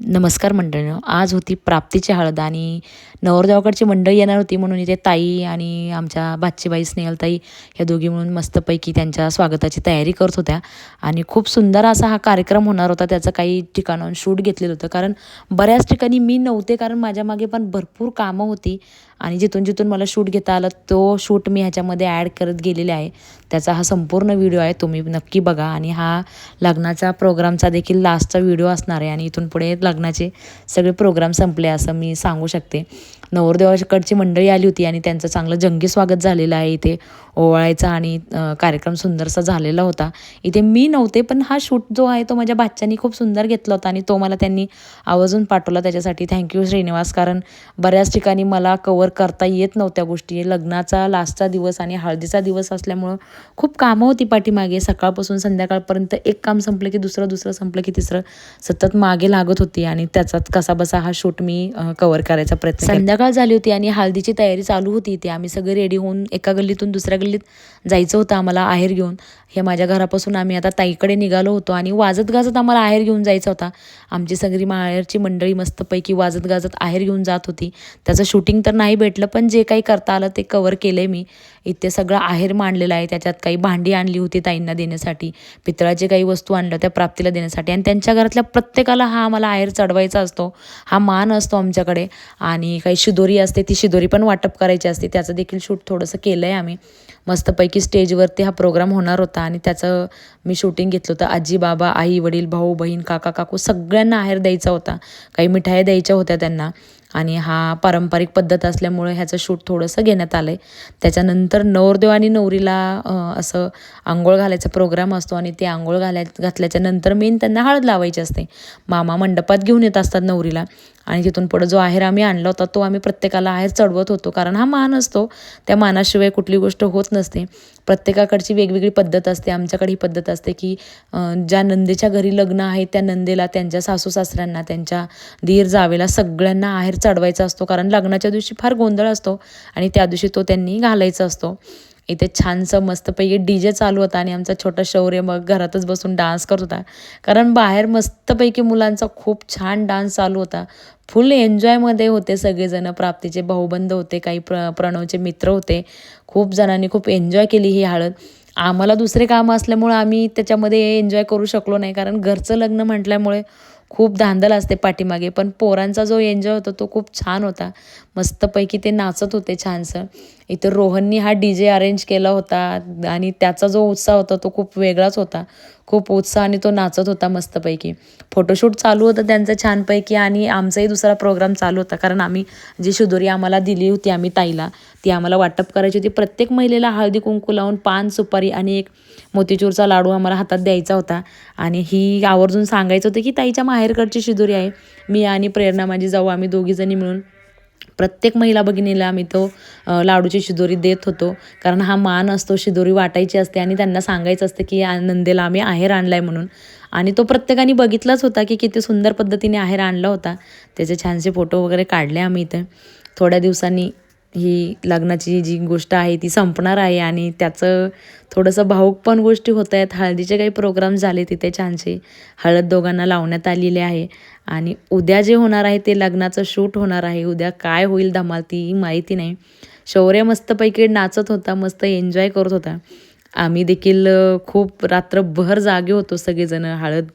नमस्कार मंडळीनं. आज होती प्राप्तीची हळद आणि नवरदेवाकडची मंडळी येणार होती म्हणून इथे ताई आणि आमच्या बाच्चीबाई स्नेहलताई ह्या दोघी म्हणून मस्तपैकी त्यांच्या स्वागताची तयारी करत होत्या. आणि खूप सुंदर असा हा कार्यक्रम होणार होता. त्याचं काही ठिकाणाहून शूट घेतलेलं होतं. कारण बऱ्याच ठिकाणी मी नव्हते. कारण माझ्या मागे पण भरपूर कामं होती. आणि जिथून जिथून मला शूट घेता आलं तो शूट मी ह्याच्यामध्ये ॲड करत गेलेले आहे. त्याचा हा संपूर्ण व्हिडिओ आहे तुम्ही नक्की बघा. आणि हा लग्नाचा प्रोग्रामचा देखील लास्टचा व्हिडिओ असणार आहे. आणि इथून पुढे लग्नाचे सगळे प्रोग्राम संपले असं मी सांगू शकते. नवरदेवाकडची मंडळी आली होती आणि त्यांचं चांगलं जंगी स्वागत झालेलं आहे इथे ओवाळायचा आणि कार्यक्रम सुंदरसा झालेला होता. इथे मी नव्हते पण हा शूट जो आहे तो माझ्या बाच्च्यानी खूप सुंदर घेतला होता आणि तो मला त्यांनी आवर्जून पाठवला त्याच्यासाठी. Thank you Srinivas. कारण बऱ्याच ठिकाणी मला कवर करता येत नव्हत्या गोष्टी. लग्नाचा लास्टचा दिवस आणि हळदीचा दिवस असल्यामुळं खूप कामं होती पाठीमागे. सकाळपासून संध्याकाळपर्यंत एक काम संपलं की दुसरं दुसरं संपलं की तिसरं. सतत मागे लागत होती आणि त्याचाच कसा बसा हा शूट मी कवर करायचा प्रयत्न संध्याकाळ झाली होती आणि हळदीची तयारी चालू होती इथे. आम्ही सगळे रेडी होऊन एका गल्लीतून दुसऱ्या गल्लीत जायचं होतं आम्हाला आहेर घेऊन. हे माझ्या घरापासून आम्ही आता ताईकडे निघालो होतो आणि वाजत गाजत आम्हाला आहेर घेऊन जायचा होता. आमची सगळी माहेरची मंडळी मस्तपैकी वाजत गाजत आहेर घेऊन जात होती. त्याचं शूटिंग तर नाही भेटलं पण जे काही करता आलं ते कवर केलं आहे मी. इथे सगळं आहेर मांडलेलं आहे. त्याच्यात काही भांडी आणली होती ताईंना देण्यासाठी पितळाचे काही वस्तू आणल्या त्या प्राप्तीला देण्यासाठी. आणि त्यांच्या घरातल्या प्रत्येकाला हा आम्हाला आहेर चढवायचा असतो. हा मान असतो आमच्याकडे. आणि काही शिदोरी असते ती शिदोरी पण वाटप करायची असते. त्याचं देखील शूट थोडंसं केलं आहे आम्ही. मस्तपैकी स्टेजवरती हा प्रोग्राम होणार होता आणि त्याचं मी शूटिंग घेतलं होतं. आजी बाबा आई वडील भाऊ बहीण काका काकू सगळ्यांना आहेर द्यायचा होता. काही मिठाया द्यायच्या होत्या त्यांना. आणि हा पारंपरिक पद्धत असल्यामुळे ह्याचं शूट थोडंसं घेण्यात आलं आहे त्याच्यानंतर नवरदेव आणि नवरीला असं आंघोळ घालायचा प्रोग्राम असतो आणि ते आंघोळ घालाय घातल्याच्या नंतर मेन त्यांना हळद लावायची असते. मामा मंडपात घेऊन येत असतात नवरीला. आणि तिथून पुढं जो आहेर आम्ही आणला होता तो आम्ही प्रत्येकाला आहेर चढवत होतो. कारण हा मान असतो. त्या मानाशिवाय कुठली गोष्ट होत नसते. प्रत्येकाकडची वेगवेगळी पद्धत असते. आमच्याकडे ही पद्धत असते की ज्या नंदेच्या घरी लग्न आहे त्या नंदेला त्यांच्या सासू सासऱ्यांना त्यांच्या धीर जावेला सगळ्यांना आहेर चढवायचा असतो. कारण लग्नाच्या दिवशी फार गोंधळ असतो आणि त्या दिवशी तो त्यांनी घालायचा असतो. इथे छानसं मस्तपैकी डी जे चालू होता आणि आमचा छोटा शौर्य मग घरातच बसून डान्स करत होता. कारण बाहेर मस्तपैकी मुलांचा खूप छान डान्स चालू होता. फुल एन्जॉयमध्ये होते सगळेजण. प्राप्तीचे भाऊबंद होते काही प्र प्रणवचे मित्र होते. खूप जणांनी खूप एन्जॉय केली ही हळद. आम्हाला दुसरे काम असल्यामुळं आम्ही त्याच्यामध्ये एन्जॉय करू शकलो नाही. कारण घरचं लग्न म्हटल्यामुळे खूप धांदल असते पाठीमागे पण पोरांचा जो एन्जॉय होता तो खूप छान होता. मस्तपैकी ते नाचत होते छानसं. इथं रोहननी हा डी जे अरेंज केला होता आणि त्याचा जो उत्साह होता तो खूप वेगळाच होता. खूप उत्साहाने तो नाचत होता मस्तपैकी. फोटोशूट चालू होतं त्यांचं छानपैकी आणि आमचाही दुसरा प्रोग्राम चालू होता. कारण आम्ही जी शुदोरी आम्हाला दिली होती आम्ही ताईला ती आम्हाला वाटप करायची होती. प्रत्येक महिलेला हळदी कुंकू लावून पान सुपारी आणि एक मोतीचूरचा लाडू आम्हाला हातात द्यायचा होता. आणि ही आवर्जून सांगायचं होतं की ताईच्या माहेरकडची शिदोरी आहे. मी आणि प्रेरणा माझी जाऊ आम्ही दोघीजणी मिळून प्रत्येक महिला भगिनीला आम्ही तो लाडूची शिदोरी देत होतो. कारण हा मान असतो शिदोरी वाटायची असते आणि त्यांना सांगायचं असतं की नंदेला आम्ही आहेर आणला आहे म्हणून. आणि तो प्रत्येकाने बघितलाच होता की किती सुंदर पद्धतीने आहेर आणला होता. त्याचे छानसे फोटो वगैरे काढले आम्ही इथे. थोड्या दिवसांनी ही लग्नाची जी गोष्ट आहे ती संपणार आहे आणि त्याचं थोडंसं भाऊक पण गोष्टी होत आहेत. हळदीचे काही प्रोग्राम झाले तिथे छानसे. हळद दोघांना लावण्यात आलेले आहे. आणि उद्या जे होणार आहे ते लग्नाचं शूट होणार आहे. उद्या काय होईल धमाल ती माहिती नाही. शौर्य मस्तपैकी नाचत होता मस्त एन्जॉय करत होता. आम्ही देखील खूप रात्रभर जागे होतो सगळेजणं. हळद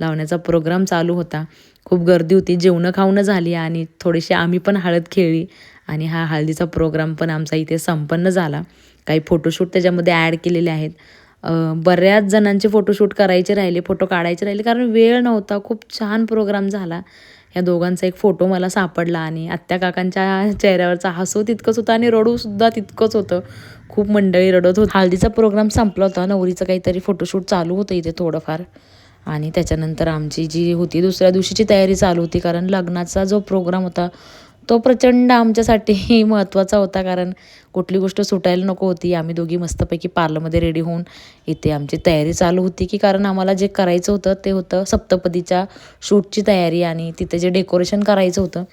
लावण्याचा प्रोग्राम चालू होता. खूप गर्दी होती. जेवणं खावणं झाली आणि थोडीशी आम्ही पण हळद खेळली. आणि हा हळदीचा प्रोग्राम पण आमचा इथे संपन्न झाला. काही फोटोशूट त्याच्यामध्ये ॲड केलेले आहेत. बऱ्याच जणांचे फोटोशूट करायचे राहिले फोटो काढायचे राहिले कारण वेळ नव्हता. खूप छान प्रोग्राम झाला. या दोघांचा एक फोटो मला सापडला आणि आत्या काकांच्या चेहऱ्यावरचा हसू तितकंच होता आणि रडूसुद्धा तितकंच होतं. खूप मंडळी रडत होत. हळदीचा प्रोग्राम संपला होता. नवरीचं काहीतरी फोटोशूट चालू होतं इथे थोडंफार. आणि त्याच्यानंतर आमची जी होती दुसऱ्या दिवशीची तयारी चालू होती कारण लग्नाचा जो प्रोग्राम होता तो प्रचंड आमच्यासाठी महत्त्वाचा होता कारण कुठली गोष्ट सुटायला नको होती. आम्ही दोघी मस्तपैकी पार्लरमध्ये रेडी होऊन इथे आमची तयारी चालू होती की कारण आम्हाला जे करायचं होतं ते होतं सप्तपदीच्या शूटची तयारी आणि तिथे जे डेकोरेशन करायचं होतं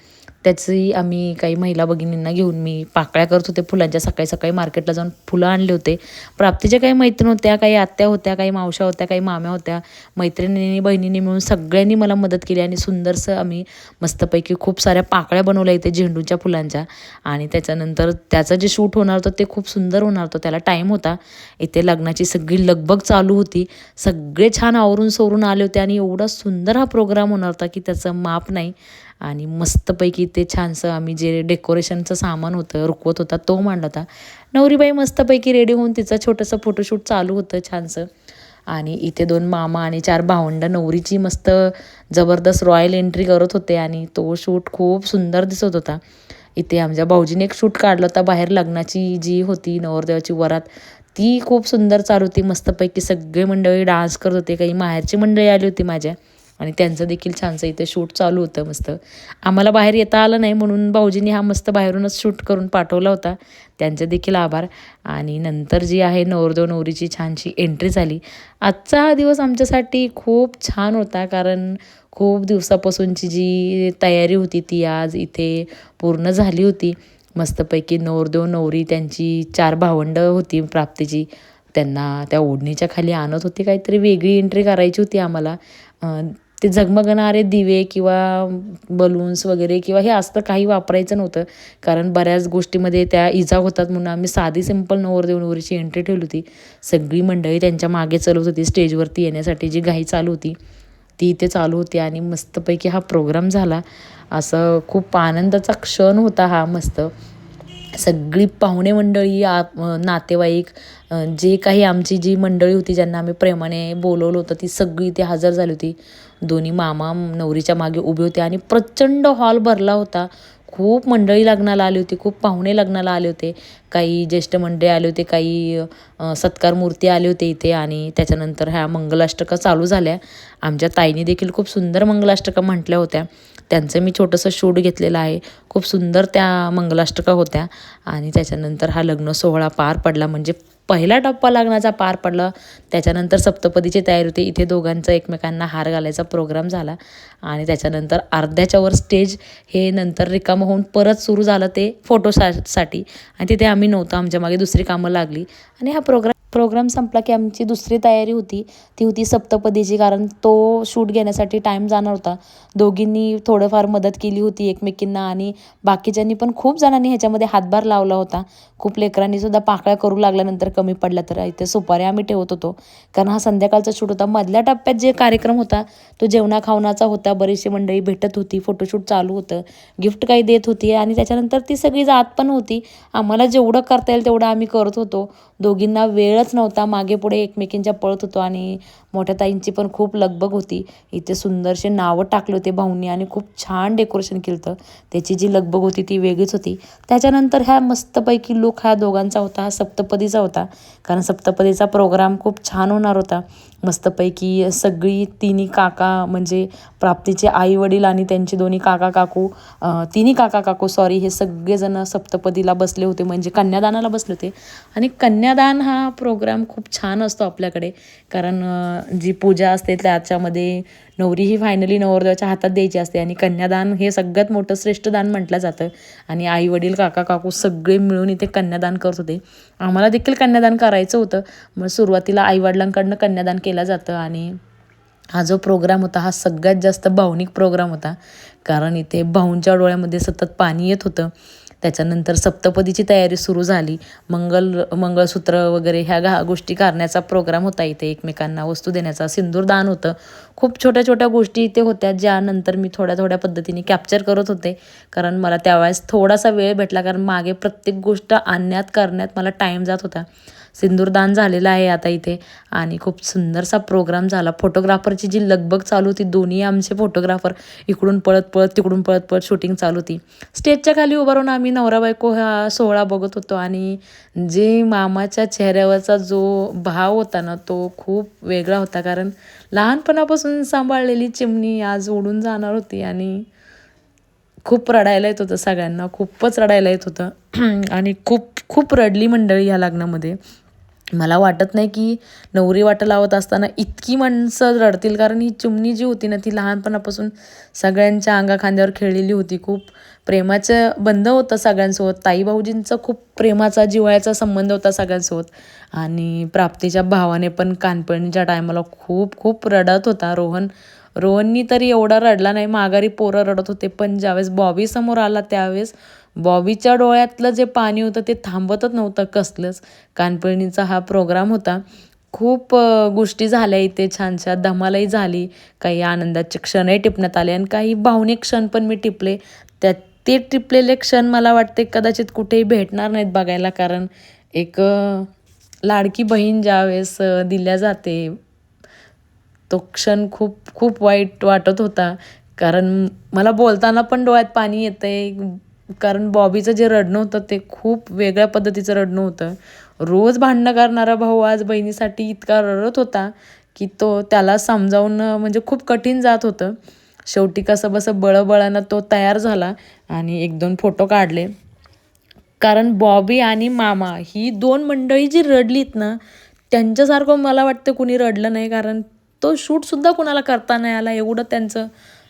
त्याची आम्ही काही महिला भगिनींना घेऊन मी पाकळ्या करत होते फुलांच्या. सकाळी सकाळी मार्केटला जाऊन फुलं आणले होते. प्राप्तीच्या काही मैत्रीण होत्या काही आत्या होत्या काही मावशा होत्या काही माम्या होत्या. मैत्रिणींनी बहिणींनी मिळून सगळ्यांनी मला मदत केली आणि सुंदरसं आम्ही मस्तपैकी खूप साऱ्या पाकळ्या बनवल्या इथे झेंडूच्या फुलांच्या. आणि त्याच्यानंतर त्याचं जे शूट होणार होतं ते खूप सुंदर होणार होतं. त्याला टाईम होता. इथे लग्नाची सगळी लगबग चालू होती. सगळे छान आवरून सोरून आले होते आणि एवढा सुंदर हा प्रोग्राम होणार होता की त्याचं माप नाही. आणि मस्तपैकी ते छानसं आम्ही जे डेकोरेशनचं सामान होतं रुकवत होता तो मांडला होता. नवरीबाई मस्तपैकी रेडी होऊन तिचं छोटंसं फोटोशूट चालू होतं छानसं. आणि इथे दोन मामा आणि चार भावंड नवरीची मस्त जबरदस्त रॉयल एंट्री करत होते आणि तो शूट खूप सुंदर दिसत होता. इथे आमच्या भाऊजीने एक शूट काढलं होता बाहेर लग्नाची जी होती नवरदेवाची वरात ती खूप सुंदर चालू होती. मस्तपैकी सगळे मंडळी डान्स करत होते काही माहेरची मंडळी आली होती माझ्या. आणि त्यांचं देखील छानसं इथे शूट चालू होतं मस्त. आम्हाला बाहेर येता आलं नाही म्हणून भाऊजींनी हा मस्त बाहेरूनच शूट करून पाठवला होता. त्यांचे देखील आभार. आणि नंतर जी आहे नवरदेव नवरीची छानशी एंट्री झाली. आजचा हा दिवस आमच्यासाठी खूप छान होता कारण खूप दिवसापासूनची जी तयारी होती ती आज इथे पूर्ण झाली होती. मस्तपैकी नवरदेव नवरी त्यांची चार भावंडं होती प्राप्तीची. त्यांना त्या ओढणीच्या खाली आणत होती. काहीतरी वेगळी एंट्री करायची होती आम्हाला. ते झगमगणारे दिवे किंवा बलून्स वगैरे किंवा हे असतं काही वापरायचं नव्हतं. कारण बऱ्याच गोष्टीमध्ये त्या इजा होतात म्हणून आम्ही साधी सिंपल नवरदेव नवरीची एंट्री ठेवली होती. सगळी मंडळी त्यांच्या मागे चालवत होती स्टेजवरती येण्यासाठी जी घाई चालू होती ती इथे चालू होती आणि मस्तपैकी हा प्रोग्राम झाला. असं खूप आनंदाचा क्षण होता हा मस्त. सगळी पाहुणे मंडळी आ नातेवाईक जे काही आमची जी मंडळी होती ज्यांना आम्ही प्रेमाने बोलवलं होतं ती सगळी इथे हजर झाली होती. दोन्ही मामा नवरीच्या मागे उभे होते आणि प्रचंड हॉल भरला होता. खूप मंडळी लग्नाला आली होती खूप पाहुणे लग्नाला आले होते. काही ज्येष्ठ मंडळी आले होते काही सत्कार मूर्ती आले होते इथे आणि त्याच्यानंतर ह्या मंगलाष्टका चालू झाल्या. आमच्या ताईने देखील खूप सुंदर मंगलाष्टका म्हटल्या होत्या. त्यांचं मी छोटंसं शूट घेतलेलं आहे. खूप सुंदर त्या मंगलाष्टका होत्या आणि त्याच्यानंतर हा लग्न सोहळा पार पडला. म्हणजे पहिला टप्पा लग्नाचा पार पडला. त्याच्यानंतर सप्तपदीची तयारी होती. इथे दोघांचा एकमेकांना हार घालायचा प्रोग्राम झाला. आणि त्याच्यानंतर अर्ध्याच्या वर स्टेज हे नंतर रिकामं होऊन परत सुरू झालं ते फोटोसाठी आणि तिथे आम्ही नव्हतो. आमच्या मागे दुसरी कामं लागली. आणि हा प्रोग्राम प्रोग्राम संपला की आमची दुसरी तयारी होती. ती होती सप्तपदीची. कारण तो शूट घेण्यासाठी टाईम जाणार होता. दोघींनी थोडंफार मदत केली होती एकमेकींना. आणि बाकीच्यांनी पण खूप जणांनी ह्याच्यामध्ये हातभार लावला होता. खूप लेकरांनी सुद्धा पाकळ्या करू लागल्यानंतर कमी पडल्या तर इथे सुपाऱ्या आम्ही ठेवत होतो. कारण हा संध्याकाळचा शूट होता. मधल्या टप्प्यात जे कार्यक्रम होता तो जेवणा खावणाचा होता. बरीचशी मंडळी भेटत होती फोटोशूट चालू होतं गिफ्ट काही देत होती आणि त्याच्यानंतर ती सगळी जात पण होती. आम्हाला जेवढं करता येईल तेवढं आम्ही करत होतो. दोघींना वेळच नव्हता. मागे पुढे एकमेकींच्या पळत होतो आणि मोठ्या ताईंची पण खूप लगबग होती. इथे सुंदरसे नावं टाकले होते भाऊंनी आणि खूप छान डेकोरेशन केलं होतं. त्याची जी लगबग होती ती वेगळीच होती. त्याच्यानंतर ह्या मस्तपैकी लुक हा दोघांचा होता हा सप्तपदीचा होता. कारण सप्तपदीचा प्रोग्राम खूप छान होणार होता. मस्तपैकी सगळी तिन्ही काका म्हणजे प्राप्तीचे आई वडील आणि त्यांचे दोन्ही काका काकू तिन्ही काका काकू सॉरी हे सगळेजण सप्तपदीला बसले होते म्हणजे कन्यादानाला बसले होते. आणि कन्यादान हा प्रोग्राम खूप छान असतो आपल्याकडे कारण जी पूजा असते त्याच्यामध्ये नवरी ही फायनली नवरदेवाच्या हातात द्यायची असते आणि कन्यादान हे सगळ्यात मोठं श्रेष्ठ दान म्हटलं जातं. आणि आई वडील काका काकू सगळे मिळून इथे कन्यादान करत होते. आम्हाला देखील कन्यादान करायचं होतं मग सुरुवातीला आईवडिलांकडनं कन्यादान केलं जातं आणि हा जो प्रोग्राम होता हा सगळ्यात जास्त भावनिक प्रोग्राम होता. कारण इथे भाऊंच्या डोळ्यामध्ये सतत पाणी येत होतं. त्याच्यानंतर सप्तपदीची तयारी सुरू झाली. मंगल मंगळसूत्र वगैरे ह्या घा गोष्टी करण्याचा प्रोग्राम होता इथे एकमेकांना वस्तू देण्याचा. सिंदूरदान होतं. खूप छोट्या छोट्या गोष्टी इथे होत्या ज्यानंतर मी थोड्या थोड्या पद्धतीने कॅप्चर करत होते. कारण मला त्यावेळेस थोडासा वेळ भेटला कारण मागे प्रत्येक गोष्ट आणण्यात करण्यात मला टाईम जात होता. सिंदूरदान झालेलं आहे आता इथे. आणि खूप सुंदरसा प्रोग्राम झाला. फोटोग्राफरची जी लगबग चालू होती दोन्ही आमचे फोटोग्राफर इकडून पळत पळत तिकडून पळत पळत शूटिंग चालू होती. स्टेजच्या खाली उभं राहून आम्ही नवरा बायको हा सोहळा बघत होतो. आणि जे मामाच्या चेहऱ्यावरचा जो भाव होता ना तो खूप वेगळा होता. कारण लहानपणापासून सांभाळलेली चिमणी आज उडून जाणार होती आणि खूप रडायला येत होतं सगळ्यांना. खूपच रडायला येत होतं. आणि खूप खूप रडली मंडळी ह्या लग्नामध्ये. मला वाटत नाही की नवरी वाटं लावत असताना इतकी माणसं रडतील कारण ही चिमणी जी होती ना ती लहानपणापासून सगळ्यांच्या अंगा खांद्यावर खेळलेली होती. खूप प्रेमाचं बंध होतं सगळ्यांसोबत. ताई भाऊजींचा खूप प्रेमाचा जिव्हाळ्याचा संबंध होता सगळ्यांसोबत. आणि प्राप्तीच्या भावाने पण कानपणीच्या टायमाला खूप खूप रडत होता रोहन. रोहननी तरी एवढा रडला नाही माघारी पोरं रडत होते पण ज्यावेळेस बॉबी समोर आला त्यावेळेस बॉबीच्या डोळ्यातलं जे पाणी होतं ते थांबतच नव्हतं कसलंच. कानपळणीचा हा प्रोग्राम होता. खूप गोष्टी झाल्या इथे. छानशा धमालाही झाली. काही आनंदाचे क्षणही टिपण्यात आले आणि काही भावनिक क्षण पण मी टिपले. त्या ते टिपलेले क्षण मला वाटते कदाचित कुठेही भेटणार नाहीत बघायला कारण एक लाडकी बहीण ज्यावेळेस दिल्या जाते तो क्षण खूप खूप वाईट वाटत होता. कारण मला बोलताना पण डोळ्यात पाणी येतं आहे कारण बॉबीचं जे रडणं होतं ते खूप वेगळ्या पद्धतीचं रडणं होतं. रोज भांडणं करणारा भाऊ आज बहिणीसाठी इतका रडत होता की तो त्याला समजावून म्हणजे खूप कठीण जात होतं. शेवटी कसं बसं बळबळानं तो तयार झाला आणि एक दोन फोटो काढले. कारण बॉबी आणि मामा ही दोन मंडळी जी रडलीत ना त्यांच्यासारखं मला वाटतं कुणी रडलं नाही कारण तो शूटसुद्धा कुणाला करता नाही आला एवढं त्यांचं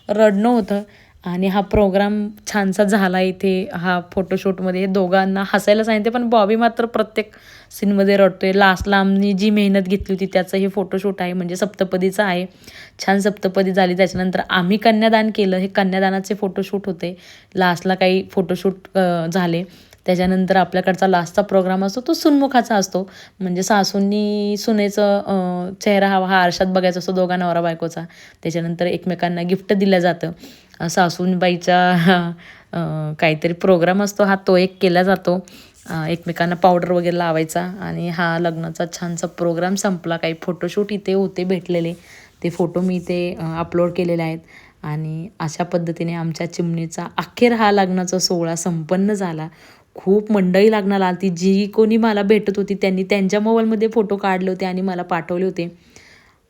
रडणं होतं. आणि हा प्रोग्राम छानसा झाला इथे. हा फोटोशूटमध्ये दोघांना हसायला सांगितले पण बॉबी मात्र प्रत्येक सीनमध्ये रडतोय. लास्टला आम्ही जी मेहनत घेतली होती त्याचं हे फोटोशूट आहे म्हणजे सप्तपदीचं आहे. छान सप्तपदी झाली. त्याच्यानंतर आम्ही कन्यादान केलं. हे कन्यादानाचे फोटोशूट होते. लास्टला काही फोटोशूट झाले. त्याच्यानंतर आपल्याकडचा लास्टचा प्रोग्राम असतो तो सुनमुखाचा असतो. म्हणजे सासूंनी सुनेचं चेहरा हा हा आरशात बघायचा असतो दोघा नवरा बायकोचा. त्याच्यानंतर एकमेकांना गिफ्ट दिलं जातं. सासूनबाईचा काहीतरी प्रोग्राम असतो. हा तो एक केला जातो. एकमेकांना पावडर वगैरे लावायचा आणि हा लग्नाचा छानसा प्रोग्राम संपला. काही फोटोशूट इथे होते भेटलेले. ते फोटो मी इथे अपलोड केलेले आहेत. आणि अशा पद्धतीने आमच्या चिमणीचा अखेर हा लग्नाचा सोहळा संपन्न झाला. खूप मंडळी लागणार आली जी कोणी मला भेटत होती त्यांनी त्यांच्या मोबाईलमध्ये फोटो काढले होते आणि मला पाठवले होते.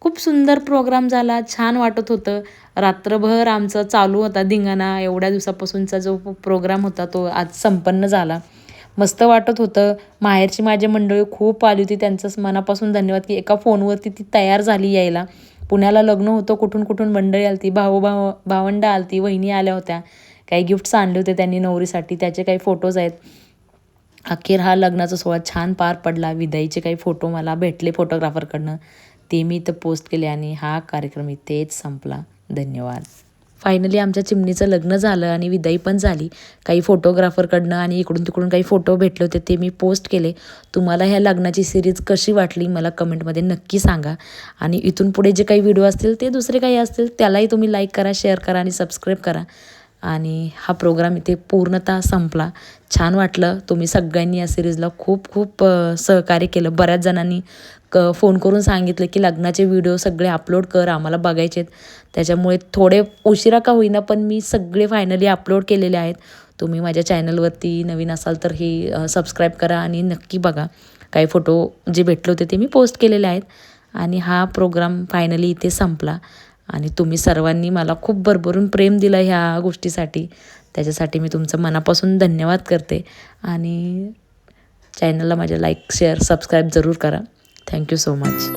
खूप सुंदर प्रोग्राम झाला छान वाटत होतं. रात्रभर आमचा चालू होता धिंगाणा एवढ्या दिवसापासूनचा जो प्रोग्राम होता तो आज संपन्न झाला. मस्त वाटत होतं. माहेरची माझी मंडळी खूप आली होती. त्यांचंच मनापासून धन्यवाद की एका फोनवरती ती तयार झाली यायला. पुण्याला लग्न होतं कुठून कुठून मंडळी आली भाऊ भाव भावंड आलती वहिनी आल्या होत्या. काही गिफ्ट्स आणले होते त्यांनी नवरीसाठी त्याचे काही फोटोज आहेत. अखेर हा लग्नाचा सोहळा छान पार पडला. विदाईचे काही फोटो मला भेटले फोटोग्राफरकडनं ते मी इथं पोस्ट केले आणि हा कार्यक्रम इथेच संपला. धन्यवाद. फायनली आमच्या चिमणीचं लग्न झालं आणि विदाई पण झाली. काही फोटोग्राफरकडनं आणि इकडून तिकडून काही फोटो भेटले होते ते मी पोस्ट केले. तुम्हाला ह्या लग्नाची सिरीज कशी वाटली मला कमेंटमध्ये नक्की सांगा. आणि इथून पुढे जे काही व्हिडिओ असतील ते दुसरे काही असतील त्यालाही तुम्ही लाईक करा शेअर करा आणि सबस्क्राईब करा. आणि हा प्रोग्राम इथे पूर्णतः संपला. छान वाटलं. तुम्ही सगळ्यांनी या सिरीजला खूप खूप सहकार्य केलं. बऱ्याच जणांनी क फोन करून सांगितलं की लग्नाचे व्हिडिओ सगळे अपलोड कर आम्हाला बघायचे आहेत त्याच्यामुळे थोडे उशिरा का होईना पण मी सगळे फायनली अपलोड केलेले आहेत. तुम्ही माझ्या चॅनलवरती नवीन असाल तर ही सबस्क्राईब करा आणि नक्की बघा. काही फोटो जे भेटले होते ते मी पोस्ट केलेले आहेत. आणि हा प्रोग्राम फायनली इथे संपला. आणि तुम्ही सर्वांनी मला खूप भरभरून प्रेम दिलं ह्या गोष्टीसाठी. त्याच्यासाठी मी तुमचं मनापासून धन्यवाद करते. आणि चॅनलला माझ्या लाईक शेअर सबस्क्राईब जरूर करा. Thank you so much.